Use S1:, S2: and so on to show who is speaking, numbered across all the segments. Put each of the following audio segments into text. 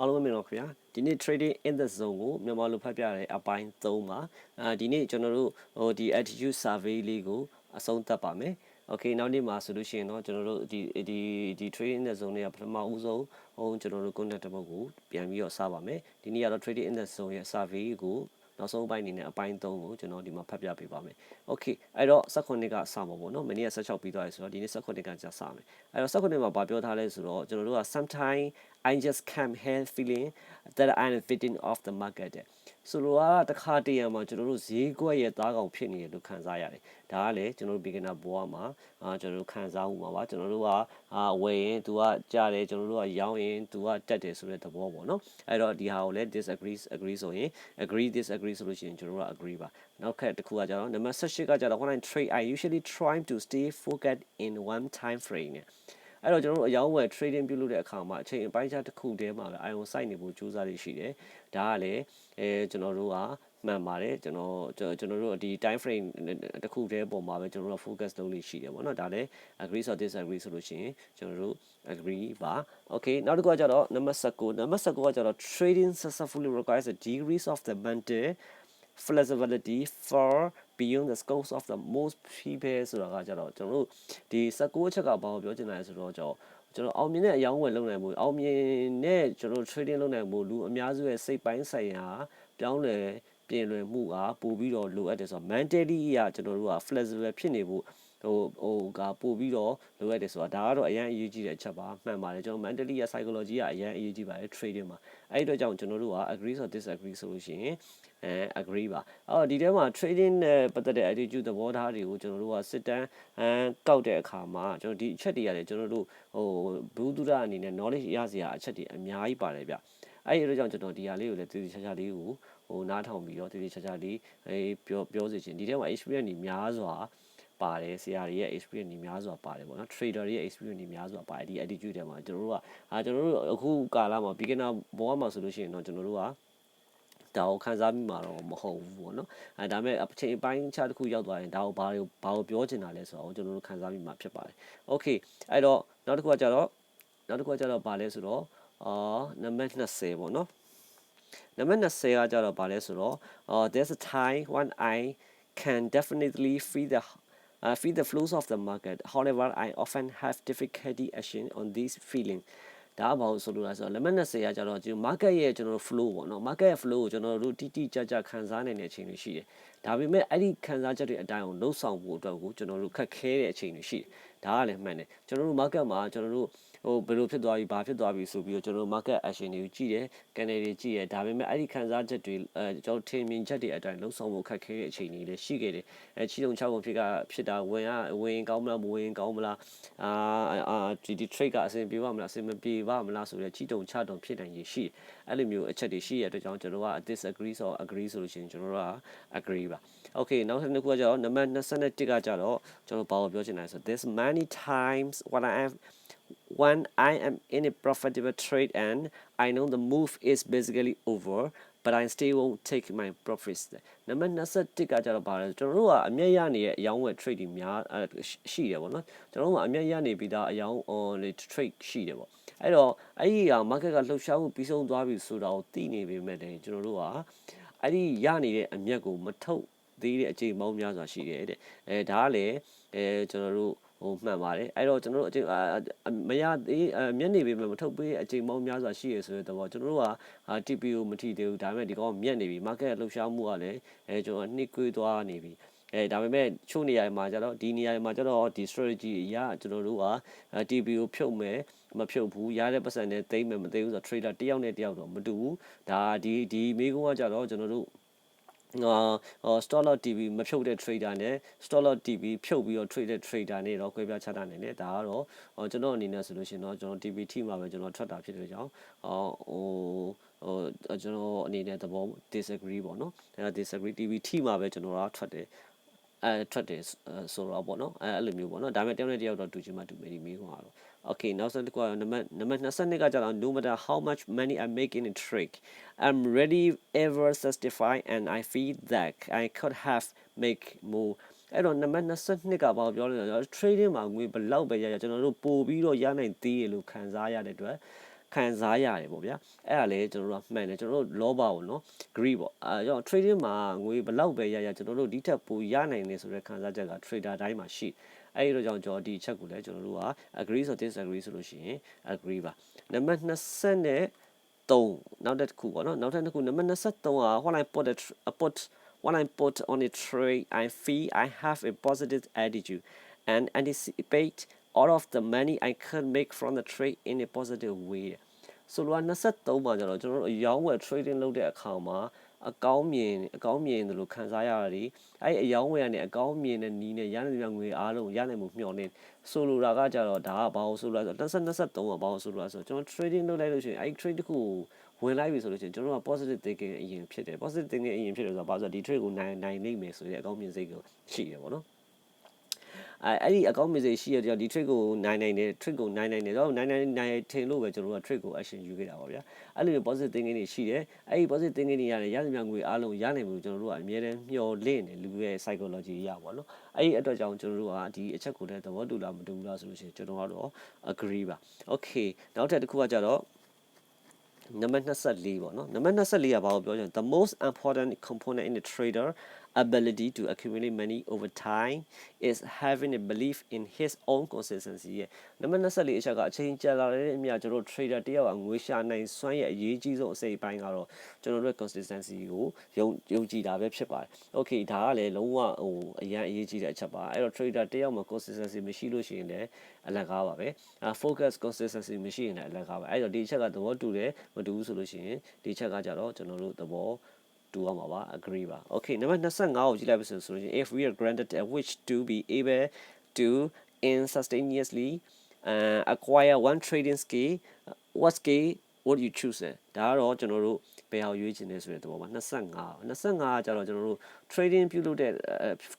S1: အားလုံးပဲမင်္ဂလာပါခင်ဗျာဒီနေ့ trading in the zone ကိုမြန်မာလိုဖတ်ပြရတဲ့အပိုင်း3ပါအဲဒီနေ့ကျွန်တော်တို့ဟိုဒီ attitude survey လေးကိုအဆုံးသတ်ပါမယ် okay နောက်နေ့မှာဆိုလို့ရှိရင်တော့ကျွန်တော်တို့ဒီဒီဒီ trading in the zone တွေကပထမဦးဆုံးဟိုကျွန်တော်တို့ content တစ်ပုဒ်ကိုပြန်ပြီးတော့စပါမယ်ဒီနေ့ကတော့ trading in the zone ရဲ့ survey ကို နောက်ဆုံးအပိုင်းအနေနဲ့အပိုင်း3ကိုကျွန်တော်ဒီမှာဖတ်ပြပေးပါမယ်။ Okay အဲ့တော့18ကစမှာပေါ့နော်။မနေ့က16ပြီးသွားပြီဆိုတော့ဒီနေ့18ကကြာစမယ်။အဲ့တော့18မှာဗာပြောထားလဲဆိုတော့ကျွန်တော်တို့က sometime I just come here feeling that I'm fitting off the market တဲ့ဆိုတော့တခါတရံမှာကျွန်တော်တို့ဈေးကွက်ရဲ့သားကောင်ဖြစ်နေတယ်လို့ခံစားရတယ်။ဒါကလေကျွန်တော်တို့ beginner ဘဝမှာအာကျွန်တော်တို့ခံစားမှုမှာပါကျွန်တော်တို့ကအာဝယ်ရင် तू ကကြားတယ်ကျွန်တော်တို့ကရောင်းရင် तू ကတက်တယ်ဆိုတဲ့သဘောပေါ့နော်။အဲ့တော့ဒီဟာကိုလည်း disagree agree ဆိုရင် agree disagree ဆိုလို့ရှိရင်ကျွန်တော်တို့က agree ပါ။နောက်ခက်တစ်ခုကကြတော့နံပါတ်18ကကြတော့ when I trade I usually try to stay focused in one time frame နဲ့ အဲ့တော့ကျွန်တော်တို့အယောင်းဝယ် trading ပြုလုပ်တဲ့အခါမှာအချိန်အပိုင်းခြားတစ်ခုတည်းမှာပဲ ion site နေဖို့ကြိုးစားရရှိတယ်ဒါကလည်းအဲကျွန်တော်တို့ကမှန်ပါတယ်ကျွန်တော်ကျွန်တော်တို့ဒီ time frame တစ်ခုတည်းပုံမှာပဲကျွန်တော်တို့ focus လုပ်လို့ရှိတယ်ပေါ့နော်ဒါလည်း agree ဆို disagree ဆိုလို့ရှိရင်ကျွန်တော်တို့ agree ပါ okay နောက်တစ်ခုကကြတော့ number 19 number 19ကကြတော့ trading successfully requires a degrees of the mental flexibility for beyond the scopes of the most people ဆိုတာကကြတော့ကျွန်တော်တို့ဒီ19အချက်ကဘာကိုပြောချင်တာလဲဆိုတော့ကျွန်တော်ကျွန်တော်အောင်မြင်တဲ့အယောင်းဝယ်လုပ်နိုင်မှုအောင်မြင်တဲ့ကျွန်တော် trading လုပ်နိုင်မှုလူအများစုရဲ့စိတ်ပိုင်းဆိုင်ရာပြောင်းလဲပြင်လွယ်မှုကပို့ပြီးတော့လိုအပ်တယ်ဆိုတော့ mentally အရာကျွန်တော်တို့က flexible ဖြစ်နေဖို့ ဟိုဟိုကပို့ပြီးတော့လိုအပ်တယ်ဆိုတာဒါကတော့အရင်အရေးကြီးတဲ့အချက်ပါမှန်ပါတယ်ကျွန်တော် mentally ရ psychology ကအရင်အရေးကြီးပါတယ် trading မှာအဲ့ဒီတော့ကြောင့်ကျွန်တော်တို့က agree ဆို disagree ဆိုလို့ရှိရင်အဲ agree ပါအော်ဒီထဲမှာ trading နဲ့ပတ်သက်တဲ့ attitude သဘောထားတွေကိုကျွန်တော်တို့ကစစ်တမ်းအမ်ကောက်တဲ့အခါမှာကျွန်တော်ဒီအချက်တွေရတယ်ကျွန်တော်တို့ဟိုဘူးတုဒအနေနဲ့ knowledge ရစရာအချက်တွေအများကြီးပါတယ်ဗျအဲ့ဒီတော့ကြောင့်ကျွန်တော်ဒီဟာလေးကိုလည်းတည်တည်ချာချာလေးကိုဟိုနားထောင်ပြီးတော့တည်တည်ချာချာလေးအေးပြောပြောစီခြင်းဒီထဲမှာ experience တွေများစွာ ပါတယ်ဆရာတွေရဲ့ experience တွေများစွာပါတယ်ပေါ့နော် trader တွေရဲ့ experience တွေများစွာပါတယ်ဒီ attitude တွေမှာကျွန်တော်တို့ကအာကျွန်တော်တို့အခုကာလမှာ beginner ဘောမှာဆိုလို့ရှိရင်တော့ကျွန်တော်တို့ကဒါကိုခံစားမိမှာတော့မဟုတ်ဘူးပေါ့နော်အဲဒါပေမဲ့အချိန်ပိုင်းခြားတစ်ခုရောက်သွားရင်ဒါကိုဘာကိုဘာကိုပြောချင်တာလဲဆိုတော့ကျွန်တော်တို့ခံစားမိမှာဖြစ်ပါတယ်โอเคအဲ့တော့နောက်တစ်ခုကကြတော့နောက်တစ်ခုကကြတော့ဘာလဲဆိုတော့အာနံပါတ်20ပေါ့နော်နံပါတ်20ကကြတော့ဘာလဲဆိုတော့ uh there's a time when i can definitely feel the uh, feel the flows of the market however i often have difficulty action on these feelings ဒါဘာလို့ဆိုလို့လဲဆိုတော့လက်မှတ်20ကကျတော့ကျွန်တော် market ရဲ့ကျွန်တော် flow ပေါ့နော် market ရဲ့ flow ကိုကျွန်တော်တို့တိတိကျကျခံစားနိုင်တဲ့အချိန်တွေရှိတယ်ဒါပေမဲ့အဲ့ဒီခံစားချက်တွေအတိုင်းအောင်လှုပ်ဆောင်ဖို့အတွက်ကိုကျွန်တော်တို့ခက်ခဲတဲ့အချိန်တွေရှိတယ်ဒါကလည်းမှန်တယ်ကျွန်တော်တို့ market မှာကျွန်တော်တို့ ဟိုဘယ်လိုဖြစ်သွားပြီဘာဖြစ်သွားပြီဆိုပြီးတော့ကျွန်တော်တို့ market action တွေကိုကြည့်တယ် candle တွေကြည့်တယ်ဒါပေမဲ့အဲ့ဒီခံစားချက်တွေအဲကျွန်တော်ထင်မြင်ချက်တွေအတိုင်းလှုပ်ဆောင်ဖို့ခက်ခဲတဲ့အချိန်တွေလည်းရှိခဲ့တယ်အဲချီတုံ6ပုံဖြစ်ကဖြစ်တာဝင်ရဝင်ကောင်းမလားမဝင်ကောင်းမလားအာအာဒီဒီ trade ကအဆင်ပြေပါမလားအဆင်မပြေပါမလားဆိုတဲ့ချီတုံ6တုံဖြစ်နိုင်ရရှိအဲ့လိုမျိုးအချက်တွေရှိရတဲ့အတွက်ကြောင့်ကျွန်တော်က disagree ဆို agree ဆိုလို့ရှိရင်ကျွန်တော်တို့က agree ပါ okay နောက်တစ်ခုကကျတော့နံပါတ်21ကကျတော့ကျွန်တော်ဘာကိုပြောချင်လဲဆို this many times what i have when I am in a profitable trade and I know the move is basically over but I still won't take my profits နံပါတ်21ကကြတော့ပါတယ်ကျွန်တော်တို့ကအမျက်ရနေတဲ့အယောင်းဝယ် trade တွေများရှိတယ်ပေါ့နော်ကျွန်တော်တို့ကအမျက်ရနေပြီးသားအယောင်း on trade ရှိတယ်ပေါ့အဲ့တော့အဲ့ဒီဟာ market ကလှုပ်ရှားမှုပြီးဆုံးသွားပြီဆိုတာကိုသိနေပေမဲ့လည်းကျွန်တော်တို့ကအဲ့ဒီရနေတဲ့အမျက်ကိုမထုတ် သေးတဲ့အချိန်ပေါင်းများစွာရှိတယ်တဲ့အဲဒါကလည်းအဲကျွန်တော်တို့ဟိုမှန်ပါတယ်အဲ့တော့ကျွန်တော်တို့အချိန်မရသေးမျက်နေပေမဲ့မထုတ်ပေးအချိန်ပေါင်းများစွာရှိရဆိုတဲ့တော့ကျွန်တော်တို့က TPO မထိသေးဘူးဒါပေမဲ့ဒီကောင်မြက်နေပြီ market လှုပ်ရှားမှုကလည်းအဲကျွန်တော်နှိကွေးသွားနေပြီအဲဒါပေမဲ့ချို့နေရာမှာကျတော့ဒီနေရာမှာကျတော့ဒီ strategy အရကျွန်တော်တို့က TPO ဖြုတ်မယ်မဖြုတ်ဘူးရတဲ့ပတ်စံနဲ့သိမ့်မယ်မသိဘူးဆိုတော့ trader တယောက်နဲ့တယောက်တော့မတူဘူးဒါဒီဒီမိကုန်းကကျတော့ကျွန်တော်တို့ အာ stop loss TV မဖြုတ်တဲ့ trader နဲ့ stop loss TV ဖြုတ်ပြီးတော့ trade တဲ့ trader နဲ့တော့ခွဲပြားခြားတာနေတယ်ဒါကတော့ကျွန်တော်အနေနဲ့ဆိုလို့ရှိရင်တော့ကျွန်တော် TV ထိမှာပဲကျွန်တော်ထွက်တာဖြစ်တဲ့ကြောင့်အော်ဟိုဟိုကျွန်တော်အနေနဲ့သဘော disagree ပေါ့နော်အဲ disagree TV ထိမှာပဲကျွန်တော်ကထွက်တယ်အဲထွက်တယ်ဆိုတော့ပေါ့နော်အဲအဲ့လိုမျိုးပေါ့နော်ဒါပေမဲ့တယောက်နဲ့တယောက်တော့တူချင်မှတူမယ်ဒီမိခွန်းကတော့ okay နောက်ဆုံးတစ်ခုကနံပါတ်နံပါတ်22ကကြာတော့ no matter how much money I make in a trick I'm ready ever satisfied and I feel that I could have make more အဲ့တော့နံပါတ်22ကဘာပြောလဲဆိုတော့ trading မှာငွေဘယ်လောက်ပဲရရကျွန်တော်တို့ပို့ပြီးတော့ရနိုင်သေးရလို့ခံစားရတဲ့အတွက်ခံစားရတယ်ပေါ့ဗျာအဲ့ဒါလည်းကျွန်တော်တို့ကမှန်တယ်ကျွန်တော်တို့လောဘပေါ့နော် greed ပေါ့အဲကြောင့် trading မှာငွေဘလောက်ပဲရရကျွန်တော်တို့ဒီထက်ပိုရနိုင်တယ်ဆိုတဲ့ခံစားချက်က trader တိုင်းမှာရှိ အဲ့ဒီတော့ကြောင့်ကျွန်တော်ဒီချက်ကိုလည်းကျွန်တော်တို့က agree ဆို disagree ဆိုလို့ရှိရင် agree ပါနံပါတ်20နဲ့3နောက်တစ်ခုပေါ့နော်နောက်တစ်ခုနံပါတ်23က when I put a tr- I put when I put on a trade I feel I have a positive attitude and anticipate all of the money I can make from the trade in a positive way ဆိုလို23မှာကျတော့ကျွန်တော်တို့အယောင်းဝယ် trading လုပ်တဲ့အခါမှာ အကောင်းမြင်အကောင်းမြင်တယ်လို့ခံစားရတာဒီအဲ့အယောင်းဝယ်ကနေအကောင်းမြင်တဲ့နီးနဲ့ရနိုင်တဲ့ငွေအားလုံးရနိုင်မှုမျှော်နေဆိုလိုတာကကြတော့ဒါကဘာလို့ဆိုလိုလဲဆိုတော့23ကဘာလို့ဆိုလိုလဲဆိုတော့ကျွန်တော် trading လုပ်လိုက်လို့ရှိရင်အဲ့ trade တစ်ခုကိုဝင်လိုက်ပြီဆိုလို့ရှိရင်ကျွန်တော်က positive thinking အရင်ဖြစ်တယ် positive thinking အရင်ဖြစ်တယ်ဆိုတော့ဘာလို့ဆိုတော့ဒီ trade ကိုနိုင်နိုင်နိုင်မယ်ဆိုတဲ့အကောင်းမြင်စိတ်ကိုရှိတယ်ပေါ့နော် အဲအဲ့ဒီအကောင့် message ရှိရတဲ့ဒီ trick ကိုနိုင်နိုင်တယ် trick ကိုနိုင်နိုင်တယ်တော့နိုင်နိုင်နိုင်ထင်လို့ပဲကျွန်တော်တို့က trick ကို action ယူခဲ့တာပါဗျာအဲ့လို positive thinking တွေရှိတယ်အဲ့ဒီ positive thinking တွေရတယ်ရသမျှငွေအားလုံးရနိုင်မှုကျွန်တော်တို့ကအများနဲ့မျှော်လင့်တယ်လူရဲ့ psychology ရပါတော့အဲ့ဒီအတွက်ကြောင့်ကျွန်တော်တို့ကဒီအချက်ကိုလည်းသဘောတူလားမတူဘူးလားဆိုလို့ရှိရင်ကျွန်တော်ကတော့ agree ပါ okay နောက်ထပ်တစ်ခုကကြတော့နံပါတ်24ပေါ့နော်နံပါတ်24ကဘာကိုပြောချင် the most important component in the trader ability to accumulate money over time is having a belief in his own consistency ရဲ့နံပါတ်24အချက်ကအချိန်ကြာလာတဲ့အမြကျွန်တော်တို့ trader တယောက်ကငွေရှာနိုင်စွမ်းရဲ့အရေးကြီးဆုံးအစိပ်ပိုင်းကတော့ကျွန်တော်တို့ consistency ကိုယုံယုံကြည်တာပဲဖြစ်ပါတယ် okay ဒါကလည်းလုံးဝဟိုအရန်အရေးကြီးတဲ့အချက်ပါအဲ့တော့ trader တယောက်မှာ consistency မရှိလို့ရှိရင်လည်းအလကားပါပဲ focus consistency မရှိရင်လည်းအလကားပါအဲ့တော့ဒီအချက်ကသဘောတူတယ်မတူဘူးဆိုလို့ရှိရင်ဒီအချက်ကကြတော့ကျွန်တော်တို့သဘော တူရမှာပါ agree ပါ okay နံပါတ်25ကိုကြည့်လိုက်ပါဆိုဆိုရင် if we are granted a wish to be able to instantaneously uh, acquire one trading skill uh, what skill would you choose ဒါကတော့ကျွန်တော်တို့ဘယ်ဟာရွေးချင်လဲဆိုတဲ့သဘောပါ25 25ကကျတော့ကျွန်တော်တို့ trading ပြုလုပ်တဲ့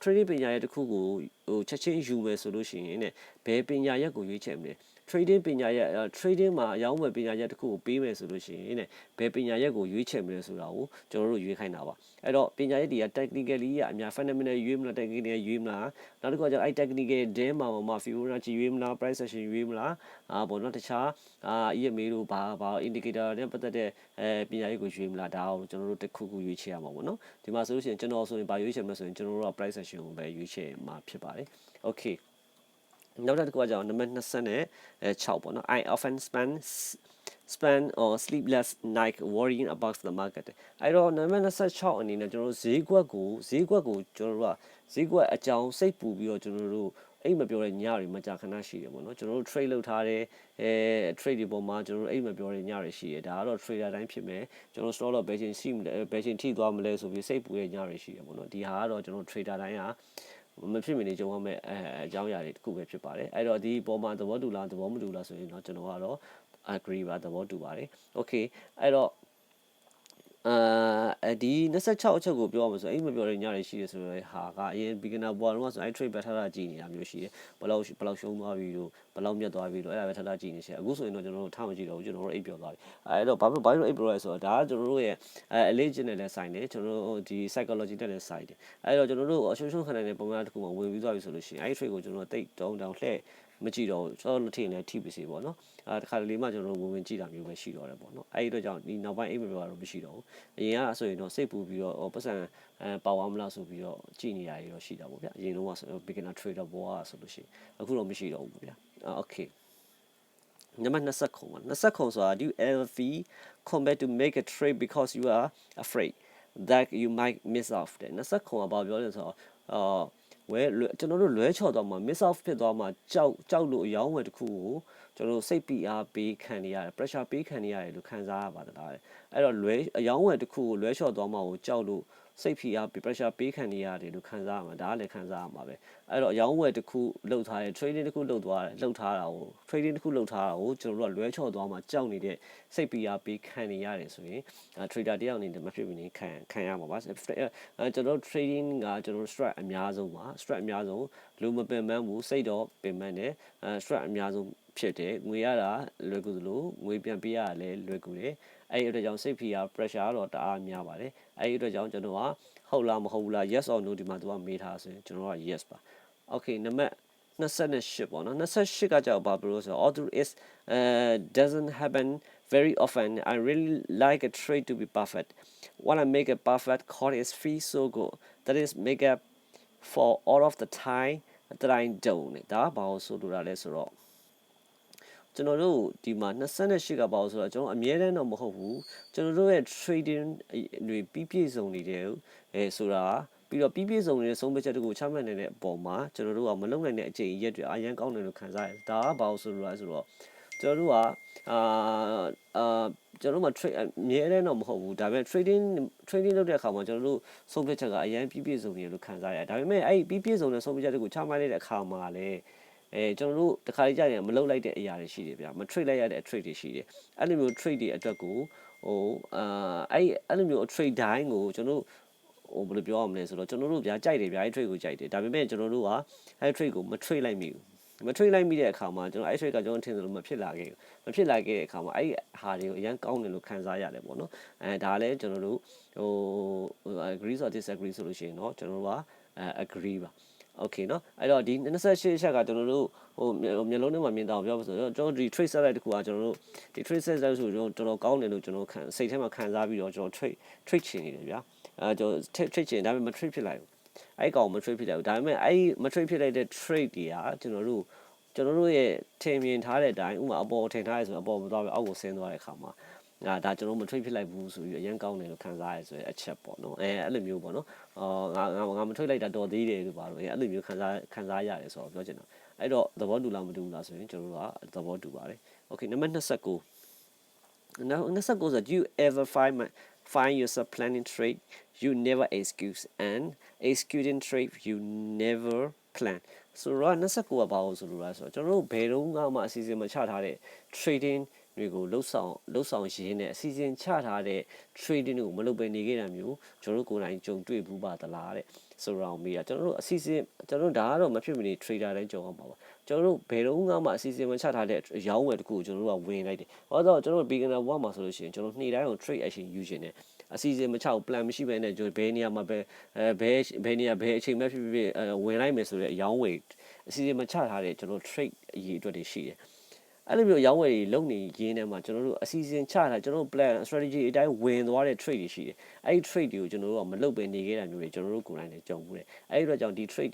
S1: trading ပညာရပ်တစ်ခုကိုဟိုချက်ချင်းယူမယ်ဆိုလို့ရှိရင်ねဘယ်ပညာရပ်ကိုရွေးချယ်မလဲ trading ပညာရပ် trading မှာအရောင်းဝယ်ပညာရပ်တစ်ခုကိုပေးမယ်ဆိုလို့ရှိရင်ねဘယ်ပညာရပ်ကိုရွေးချယ်မလဲဆိုတာကိုကျွန်တော်တို့ရွေးခိုင်းတာပါအဲ့တော့ပညာရပ်တွေက technically ကအများ fundamental ရွေးမလား technical ရွေးမလားနောက်တစ်ခုကကျတော့အဲ့ technical ဒဲမှာမှာ Fibonacci ရွေးမလား price action ရွေးမလားအာပေါ့နော်တခြားအာ EMA တို့ဘာဘာ indicator နဲ့ပတ်သက်တဲ့အဲပညာရပ်ကိုရွေးမလားဒါကိုကျွန်တော်တို့တစ်ခုခုရွေးချယ်ရမှာပေါ့နော်ဒီမှာဆိုလို့ရှိရင်ကျွန်တော်ဆိုရင်ဘာရွေးချယ်မလဲဆိုရင်ကျွန်တော်တို့က price action ကိုပဲရွေးချယ်မှာဖြစ်ပါတယ် okay နောက်တစ်ခုကကြောင့်နံပါတ်20နဲ့6ပေါ့နော် I often spend spend or sleepless night worrying about the market အဲ့တော့နံပါတ်26အနေနဲ့ကျွန်တော်တို့ဈေးကွက်ကိုဈေးကွက်ကိုကျွန်တော်တို့ကဈေးကွက်အကြောင်းစိတ်ပူပြီးတော့ကျွန်တော်တို့အိမ်မပြောတဲ့ညတွေမကြာခဏရှိတယ်ပေါ့နော်ကျွန်တော်တို့ trade လုပ်ထားတဲ့အဲ trade တွေပေါ်မှာကျွန်တော်တို့အိမ်မပြောတဲ့ညတွေရှိတယ်ဒါကတော့ trader တိုင်းဖြစ်မယ်ကျွန်တော် stop loss ဘယ်ချိန်ရှိမလဲဘယ်ချိန်ထိသွားမလဲဆိုပြီးစိတ်ပူတဲ့ညတွေရှိတယ်ပေါ့နော်ဒီဟာကတော့ကျွန်တော် trader တိုင်းက မဖြစ်မနေကြုံရမယ့်အဲအကြောင်းအရာတွေတစ်ခုပဲဖြစ်ပါတယ်အဲ့တော့ဒီပေါ်မှာသဘောတူလားသဘောမတူလားဆိုရင်တော့ကျွန်တော်ကတော့ agree ပါသဘောတူပါတယ် okay အဲ့တော့ အာဒီ26အချက်ကိုပြောရမှာဆိုအိမ်မပြောတဲ့ညတွေရှိတယ်ဆိုတော့ဟာကအရင် beginner ဘွားတော့ဆိုအဲ့ trade ပဲထားတာကြည့်နေတာမျိုးရှိတယ်ဘယ်လောက်ဘယ်လောက်ရှုံးသွားပြီလို့ဘယ်လောက်မြတ်သွားပြီလို့အဲ့ဒါပဲထားတာကြည့်နေရှိအခုဆိုရင်တော့ကျွန်တော်တို့ထားမကြည့်တော့ဘူးကျွန်တော်တို့အိပ်ပျော်သွားပြီအဲ့တော့ဘာဖြစ်ဘာလို့အိပ်ပျော်လဲဆိုတော့ဒါကကျွန်တော်တို့ရဲ့အဲအလေးကျင့်နဲ့လည်းဆိုင်တယ်ကျွန်တော်တို့ဒီ psychology နဲ့လည်းဆိုင်တယ်အဲ့တော့ကျွန်တော်တို့အရှုံးရှုံးခံနိုင်တဲ့ပုံစံတစ်ခုမှဝင်ပြီးသွားပြီဆိုလို့ရှိရင်အဲ့ trade ကိုကျွန်တော်တိတ်တုံးတောင်လှဲ့ မကြည့်တော့ဘူးကျွန်တော်ထင်တယ်ထိပစီပေါ့နော်အဲတခါတလေမှကျွန်တော်တို့ဝင်ဝင်ကြည့်တာမျိုးပဲရှိတော့တယ်ပေါ့နော်အဲ့ဒီတော့ကြောင့်ဒီနောက်ပိုင်းအိမ်မပြောတော့မရှိတော့ဘူးအရင်ကဆိုရင်တော့စိတ်ပူပြီးတော့ပတ်စံအဲပါဝါမလားဆိုပြီးတော့ကြည့်နေရရောရှိတာပေါ့ဗျအရင်တော့ဆို beginner trader ဘောကဆိုလို့ရှိရင်အခုတော့မရှိတော့ဘူးဗျအာ okay နံပါတ်20ခုမှာ20ခုဆိုတာ do you ever feel compelled to make a trade because you are afraid that you might miss off တဲ့20ခုကဘာပြောလဲဆိုတော့အာ ဝဲကျွန်တော်တို့လွဲချော်သွားမှာ miss off ဖြစ်သွားမှာကြောက်ကြောက်လို့အယောင်းဝယ်တစ်ခုကိုကျွန်တော်တို့စိတ်ပီအားပေးခံနေရတယ် pressure ပေးခံနေရတယ်လို့ခံစားရပါတယ်အဲ့တော့လွဲအယောင်းဝယ်တစ်ခုကိုလွဲချော်သွားမှာကိုကြောက်လို့ စိတ်ဖိအား pressure ပေးခံနေရတယ်လို့ခံစားရမှာဒါကလည်းခံစားရမှာပဲအဲ့တော့အယောင်းဝယ်တစ်ခုလှုပ်ထားတယ် trading တစ်ခုလှုပ်သွားတယ်လှုပ်ထားတာကို trading တစ်ခုလှုပ်ထားတာကိုကျွန်တော်တို့ကလွဲချော်သွားမှာကြောက်နေတဲ့စိတ်ဖိအားပေးခံနေရတယ်ဆိုရင် trader တယောက်အနေနဲ့မဖြစ်မနေခံခံရမှာပါအဲကျွန်တော်တို့ trading ကကျွန်တော်တို့ stress အများဆုံးပါ stress အများဆုံးလူမပင်ပန်းဘူးစိတ်တော့ပင်ပန်းတယ်အဲ stress အများဆုံးဖြစ်တယ်ငွေရတာလွယ်ကူသလိုငွေပြန်ပေးရတာလည်းလွယ်ကူတယ်အဲ့ဒီအတွက်ကြောင့်စိတ်ဖိအား pressure တော့တအားများပါတယ် အဲ့ဒီအတွက်ကြောင့်ကျွန်တော်ကဟုတ်လားမဟုတ်ဘူးလား yes or no ဒီမှာသူကမေးထားဆိုရင်ကျွန်တော်က yes ပါ okay နံပါတ်28ပေါ့နော်28ကကြောက်ဘာလို့ဆိုတော့ although is uh doesn't happen very often I really like a trade to be perfect. When I make a perfect call is feel so good. That is make up for all of the time that I don't. ဒါဘာလို့ဆိုလိုတာလဲဆိုတော့ ကျွန်တော်တို့ဒီမှာ28ကဘာလို့ဆိုတော့ကျွန်တော်အမြဲတမ်းတော့မဟုတ်ဘူးကျွန်တော်တို့ရဲ့ trading တွေပြီးပြည့်စုံနေတယ်အဲဆိုတာပြီးတော့ပြီးပြည့်စုံနေတဲ့ဆုံးဖြတ်ချက်တကူချမှတ်နေတဲ့အပေါ်မှာကျွန်တော်တို့ကမလုံနိုင်တဲ့အချိန်ရက်တွေအရန်ကောင်းတယ်လို့ခံစားရတယ်ဒါကဘာလို့ဆိုလိုလဲဆိုတော့ကျွန်တော်တို့ကအာအာကျွန်တော်တို့မှာ trade အမြဲတမ်းတော့မဟုတ်ဘူးဒါပေမဲ့ trading trading လုပ်တဲ့အခါမှာကျွန်တော်တို့ဆုံးဖြတ်ချက်ကအရန်ပြီးပြည့်စုံနေတယ်လို့ခံစားရတယ်ဒါပေမဲ့အဲ့ဒီပြီးပြည့်စုံတဲ့ဆုံးဖြတ်ချက်တကူချမှတ်နေတဲ့အခါမှာလည်း အဲကျွန်တော်တို့တခါလေးကြာရင်မလုပ်လိုက်တဲ့အရာတွေရှိတယ်ဗျာမ trade လိုက်ရတဲ့ trade တွေရှိတယ်အဲ့လိုမျိုး trade တွေအတွက်ကိုဟိုအာအဲ့အဲ့လိုမျိုး trade တိုင်းကိုကျွန်တော်ဟိုဘယ်လိုပြောရမလဲဆိုတော့ကျွန်တော်တို့ဗျာကြိုက်တယ်ဗျာအဲ့ trade ကိုကြိုက်တယ်ဒါပေမဲ့ကျွန်တော်တို့ကအဲ့ trade ကိုမ trade လိုက်မိဘူးမ trade လိုက်မိတဲ့အခါမှာကျွန်တော်အဲ့ trade ကကျွန်တော်ထင်သလိုမဖြစ်လာခဲ့ဘူးမဖြစ်လာခဲ့တဲ့အခါမှာအဲ့ဟာတွေကိုအရင်ကောင်းတယ်လို့ခံစားရတယ်ပေါ့နော်အဲဒါလည်းကျွန်တော်တို့ဟို agree or disagree ဆိုလို့ရှိရင်တော့ကျွန်တော်တို့က agree ပါ โอเคเนาะအဲ့တော့ဒီ28ချက်ကကျွန်တော်တို့ဟိုမျိုးလုံးထဲမှာမြင်တော့ပြောပါဆိုတော့ကျွန်တော်ဒီ trade set လိုက်တခုကကျွန်တော်တို့ဒီ trade set လိုက်ဆိုကျွန်တော်တော်တော်ကောင်းတယ်လို့ကျွန်တော်ခံစိတ်ထဲမှာခံစားပြီးတော့ကျွန်တော် trade trade ချင်နေတယ်ဗျာအဲကျွန်တော် trade ချင်ဒါပေမဲ့မ trade ဖြစ်လိုက်ဘူးအဲ့ကောင်မ trade ဖြစ်လိုက်ဘူးဒါပေမဲ့အဲ့မ trade ဖြစ်လိုက်တဲ့ trade တွေကကျွန်တော်တို့ကျွန်တော်တို့ရဲ့ထင်မြင်ထားတဲ့အတိုင်းဥမာအပေါ်ထင်ထားရဆိုအပေါ်မသွားပြီးအောက်ကိုဆင်းသွားတဲ့အခါမှာ ငါဒါကျွန်တော်မ trade ဖြစ်လိုက်ဘူးဆိုပြီးအရင်ကောင်းတယ်လို့ခံစားရဆိုရအချက်ပေါ့နော်အဲအဲ့လိုမျိုးပေါ့နော်အော်ငါငါငါမ trade လိုက်တာတော်သေးတယ်လို့ပါတော့အဲအဲ့လိုမျိုးခံစားခံစားရတယ်ဆိုတော့ပြောချင်တာအဲ့တော့သဘောတူလားမတူဘူးလားဆိုရင်ကျွန်တော်တို့ကသဘောတူပါတယ် okay နံပါတ်29 Now, in the circles that you ever find my, find yourself planning trade, you never excuse and executing trade, you never plan. ဆိုတော့29ကဘာလို့ဆိုလို့လဲဆိုတော့ကျွန်တော်တို့ဘယ်တော့မှအစီအစဉ်မချထားတဲ့ trading တွေကိုလှုပ်ဆောင်လှုပ်ဆောင်ရင်းနဲ့အစီအစဉ်ချထားတဲ့ trading ကိုမလုပ်ဘဲနေခဲ့တာမျိုးကျွန်တော်တို့ကိုယ်တိုင်ကြုံတွေ့ဘူးပါသလားတဲ့ဆိုတော့မေးတာကျွန်တော်တို့အစီအစဉ်ကျွန်တော်တို့ဒါကတော့မဖြစ်မနေ trader တိုင်းကြုံအောင်ပါပါကျွန်တော်တို့ဘယ်တော့မှအစီအစဉ်မချထားတဲ့ရောင်းဝယ်တခုကိုကျွန်တော်တို့ကဝင်လိုက်တယ်။ဘာလို့လဲဆိုတော့ကျွန်တော်တို့ beginner 1မှာဆိုလို့ရှိရင်ကျွန်တော်နေ့တိုင်းကို trade action ယူရှင်တယ်။အစီအစဉ်မချဘူး plan မရှိဘဲနဲ့ကျွန်တော်ဘယ်နေရာမှာပဲအဲဘယ်ဘယ်နေရာဘယ်အချိန်မှဖြစ်ဖြစ်ဝင်လိုက်မယ်ဆိုတဲ့အရောင်းဝယ်အစီအစဉ်မချထားတဲ့ကျွန်တော် trade အရေးအတွက်တွေရှိတယ်။ အဲ့လိုမျိုးရောင်းဝယ်တွေလုပ်နေရင်းထဲမှာကျွန်တော်တို့အစီအစဉ်ချတာကျွန်တော်တို့ plan strategy အတိုင်းဝင်သွားတဲ့ trade တွေရှိတယ်အဲ့ဒီ trade တွေကိုကျွန်တော်တို့ကမလုပ်ပဲနေခဲ့တာမျိုးတွေကျွန်တော်တို့ကိုယ်တိုင်လည်းကြုံဘူးတယ်အဲ့ဒီတော့ကြောင့်ဒီ trade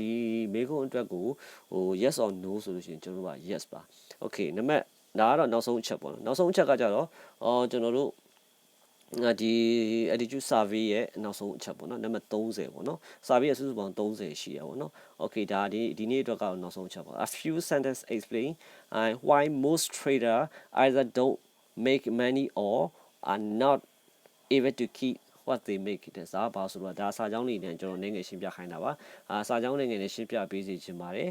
S1: ဒီမေခွန်းအတွက်ကိုဟို yes or no ဆိုလို့ရှိရင်ကျွန်တော်တို့က yes ပါ okay နံပါတ်ဒါကတော့နောက်ဆုံးအချက်ပေါ့နော်နောက်ဆုံးအချက်ကကြတော့အော်ကျွန်တော်တို့ငါ ဒီ attitude survey ရဲ့နောက်ဆုံးအချက်ပေါ့နော်နံပါတ်30ပေါ့နော် survey ရဲ့စုစုပေါင်း30ရှိရပေါ့နော် okay ဒါဒီဒီနေ့အတွက်ကတော့နောက်ဆုံးအချက်ပေါ့ a few sentence explain uh, why most trader either don't make money or are not able to keep what they make တဲ့စာဘာဆိုတော့ဒါစာကြောင်းလေးနဲ့ကျွန်တော်နည်းငယ်ရှင်းပြခိုင်းတာပါအာစာကြောင်းလေးငယ်နဲ့ရှင်းပြပေးစီချင်ပါတယ်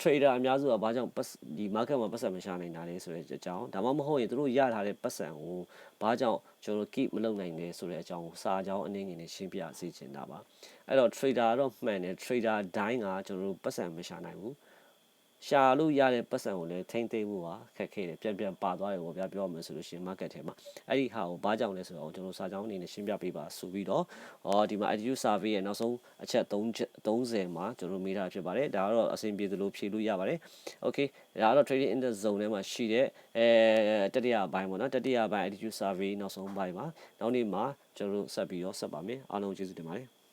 S1: trader အများစုကဘာကြောင့်ဒီ market မှာပတ်စံမရှာနိုင်တာလဲဆိုတဲ့အကြောင်းဒါမှမဟုတ်ရင်တို့ရထားတဲ့ပတ်စံကိုဘာကြောင့်ကျွန်တော် keep မလုပ်နိုင်လဲဆိုတဲ့အကြောင်းကိုစာကြောင်းအနေငယ်နဲ့ရှင်းပြစေချင်တာပါအဲ့တော့ trader တော့မှန်တယ် trader တိုင်းကကျွန်တော်တို့ပတ်စံမရှာနိုင်ဘူး ရှာလို့ရတဲ့ပတ်စံကိုလည်းထိမ့်သိမ့်မှုပါခက်ခဲတယ်ပြန်ပြန်ပါသွားတယ်ပေါ့ဗျာပြောမှဆိုလို့ရှိရင် market ထဲမှာအဲ့ဒီဟာကိုဘာကြောင့်လဲဆိုတော့ကျွန်တော်စာကြောင်းအနေနဲ့ရှင်းပြပေးပါဆိုပြီးတော့အော်ဒီမှာ attitude survey ရဲ့နောက်ဆုံးအချက်30မှာကျွန်တော်မေးထားဖြစ်ပါတယ်ဒါကတော့အဆင်ပြေသလိုဖြေလို့ရပါတယ် okay ဒါကတော့ trading in the zone ထဲမှာရှိတဲ့အဲတတိယဘိုင်းပေါ့နော်တတိယဘိုင်း attitude survey နောက်ဆုံးဘိုင်းပါနောက်နေ့မှာကျွန်တော်တို့ဆက်ပြီးတော့ဆက်ပါမယ်အားလုံးကျေးဇူးတင်ပါတယ်